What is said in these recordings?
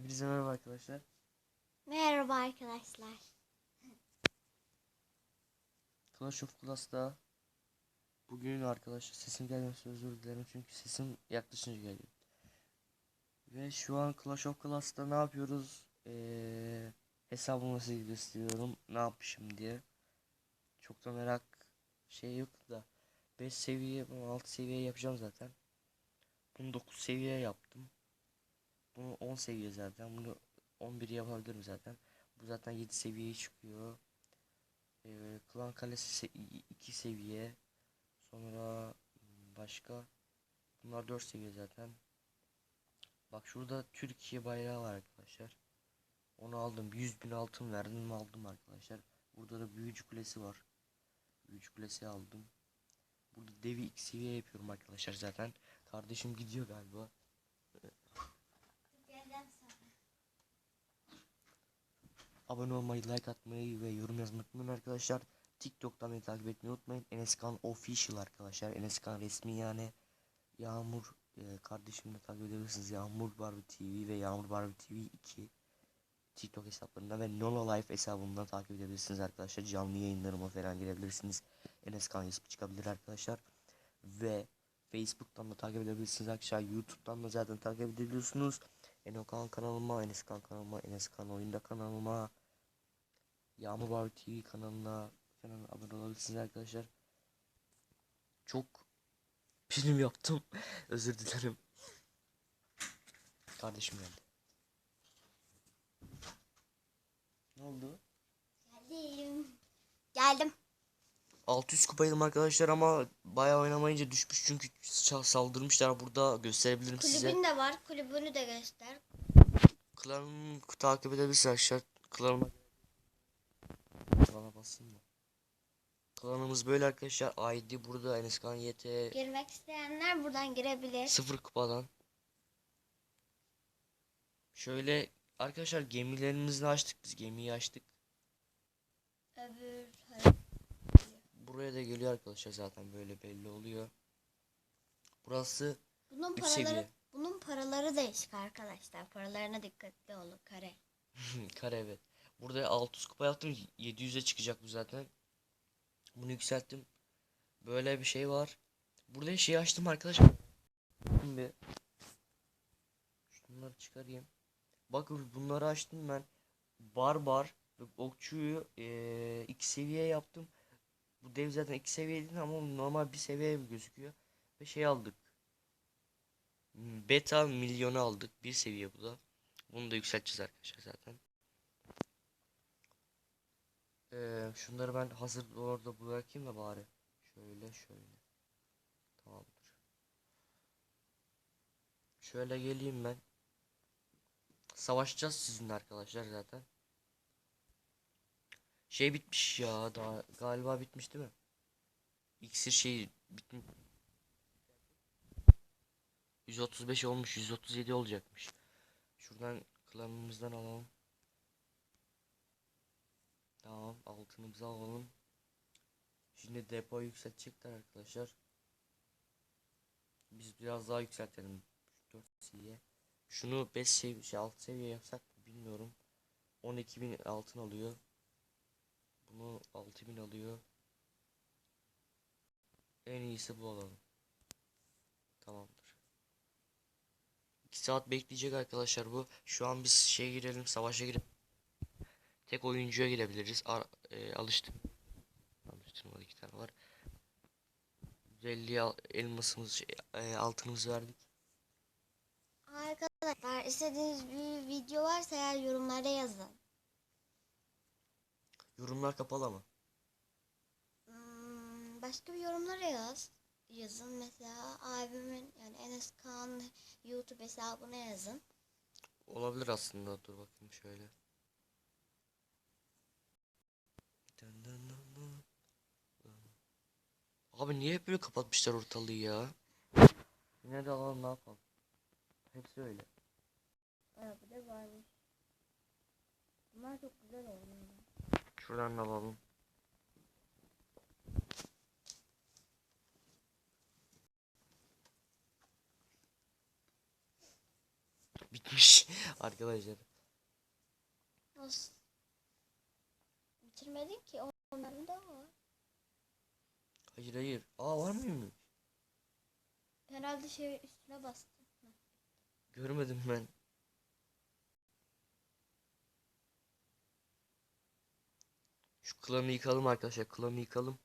Hepinize merhaba arkadaşlar. Merhaba arkadaşlar. Clash of Clans'ta bugün arkadaşlar sesim gelmesi özür dilerim çünkü sesim yaklaşınca geliyor. Ve şu an Clash of Clans'ta ne yapıyoruz? Ee, hesabımı size gösteriyorum ne yapmışım diye. Çok da merak şey yok da 5 seviye 6 seviye yapacağım zaten. Bunu 9 seviye yaptım. Bunu 10 seviye zaten. Bunu 11 yapabilirim zaten. Bu zaten 7 seviyeye çıkıyor. Ee, Klan Kalesi 2 seviye. Sonra başka. Bunlar 4 seviye zaten. Bak şurada Türkiye bayrağı var arkadaşlar. Onu aldım. 100 bin altın verdim aldım arkadaşlar. Burada da büyücü kulesi var. Büyücü kulesi aldım. Burada devi 2 seviye yapıyorum arkadaşlar zaten. Kardeşim gidiyor galiba. Abone olmayı, like atmayı ve yorum yazmayı unutmayın arkadaşlar. TikTok'tan beni takip etmeyi unutmayın. Eneskan Official arkadaşlar. Eneskan resmi yani. Yağmur e, kardeşimle takip edebilirsiniz. Yağmur Barbie TV ve Yağmur Barbie TV 2 TikTok hesaplarında ve Nono Life hesabımdan takip edebilirsiniz arkadaşlar. Canlı yayınlarıma falan girebilirsiniz. Eneskan yazıp çıkabilir arkadaşlar. Ve Facebook'tan da takip edebilirsiniz arkadaşlar. YouTube'dan da zaten takip edebiliyorsunuz. Enokan kanalıma, Eneskan kanalıma, Eneskan oyunda kanalıma, Yağmur Barbie TV kanalına falan abone olabilirsiniz arkadaşlar. Çok prim yaptım. Özür dilerim. Kardeşim geldi. Ne oldu? Geldim. Geldim. 600 kupaydım arkadaşlar ama bayağı oynamayınca düşmüş çünkü sa- saldırmışlar burada gösterebilirim size. Kulübün de var. Kulübünü de göster. Klanımı takip edebilirsiniz arkadaşlar. Klanıma basayım mı? Klanımız böyle arkadaşlar. ID burada Eneskan YT Girmek isteyenler buradan girebilir. 0 kupadan. Şöyle arkadaşlar gemilerimizi açtık biz gemiyi açtık. Öbür Buraya da geliyor arkadaşlar zaten böyle belli oluyor. Burası bunun paraları seviye. bunun paraları değişik arkadaşlar. Paralarına dikkatli olun kare. kare evet. Burada 600 kupa yaptım 700'e çıkacak bu zaten. Bunu yükselttim. Böyle bir şey var. Burada şey açtım arkadaşlar. Şimdi şunları çıkarayım. Bakın bunları açtım ben. Barbar okçuyu eee iki seviye yaptım. Bu dev zaten iki seviyeydi ama normal bir seviye gözüküyor. Ve şey aldık. Beta milyonu aldık. Bir seviye bu da. Bunu da yükselteceğiz arkadaşlar zaten. Şunları ben hazır orada bırakayım da bari. Şöyle şöyle. Tamamdır. Şöyle geleyim ben. Savaşacağız sizinle arkadaşlar zaten. Şey bitmiş ya daha galiba bitmiş değil mi? İksir şey bitmiş. 135 olmuş 137 olacakmış. Şuradan klanımızdan alalım. Tamam altınımızı alalım. Şimdi depo yükseltecekler arkadaşlar. Biz biraz daha yükseltelim. 4 seviye. Şunu 5 seviye, şey 6 seviye yapsak bilmiyorum. 12.000 altın alıyor. Bunu 6000 alıyor. En iyisi bu alalım. Tamamdır. 2 saat bekleyecek arkadaşlar bu. Şu an biz şeye girelim, savaşa girelim. Tek oyuncuya girebiliriz. Ar e, alıştım. Alıştırmalı iki tane var. 150 al- elmasımız, şey, e, altınımızı verdik. Arkadaşlar istediğiniz bir video varsa eğer yorumlarda yazın. Yorumlar kapalı ama. Hmm, başka bir yorumlara yaz. Yazın mesela abimin yani Enes Kaan YouTube hesabına yazın. Olabilir aslında. Dur bakayım şöyle. Abi niye hep böyle kapatmışlar ortalığı ya? Yine de alalım ne yapalım. Hepsi öyle. Evet bu da varmış. Bunlar çok güzel oynuyor. Şuradan da alalım. Bitmiş arkadaşlar. Nasıl? Bitirmedin ki onların da var. Hayır hayır. Aa var mıymış? Herhalde şey üstüne bastım. Görmedim ben. Şu klanı yıkalım arkadaşlar. Klanı yıkalım.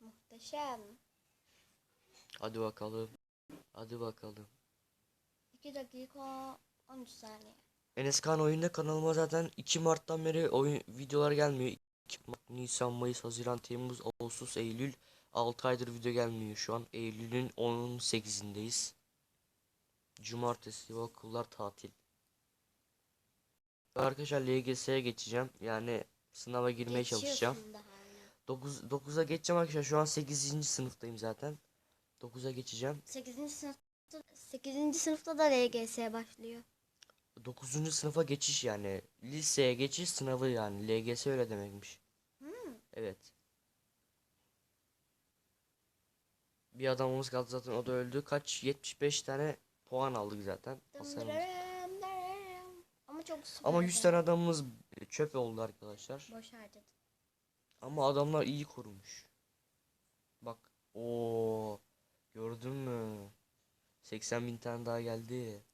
Muhteşem. Hadi bakalım. Hadi bakalım. 2 dakika 13 saniye. Enes Kaan oyunda kanalıma zaten 2 Mart'tan beri oyun videolar gelmiyor. 2 Mart, Nisan, Mayıs, Haziran, Temmuz, Ağustos, Eylül 6 aydır video gelmiyor şu an. Eylül'ün 18'indeyiz. Cumartesi ve okullar tatil. Arkadaşlar LGS'ye geçeceğim. Yani sınava girmeye çalışacağım. Geçiyorsun daha hala. 9 9'a geçeceğim arkadaşlar. Şu an 8. sınıftayım zaten. 9'a geçeceğim. 8. sınıfta 8. sınıfta da LGS başlıyor. 9. sınıfa geçiş yani. Liseye geçiş sınavı yani. LGS öyle demekmiş. Hmm. Evet. Bir adamımız kaldı zaten o da öldü. Kaç? 75 tane puan aldık zaten. Hasarımız. Ama çok. Ama 100 tane adamımız çöp oldu arkadaşlar. Boş harcadım. Ama adamlar iyi korumuş. Bak. o Gördün mü? 80 bin tane daha geldi.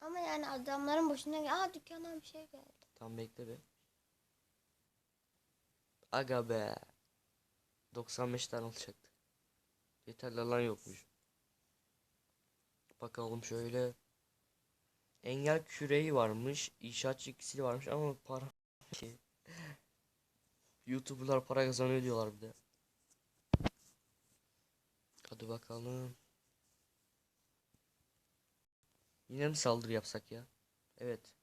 Ama yani adamların boşuna aa dükkandan bir şey geldi. Tam bekle be. Aga be. 95 tane olacaktı. Yeterli lan yokmuş. Bakalım şöyle. Engel küreği varmış. İnşaatçı ikisi varmış ama para ki. YouTuber'lar para kazanıyor diyorlar bir de. Hadi bakalım. Yine mi saldırı yapsak ya? Evet.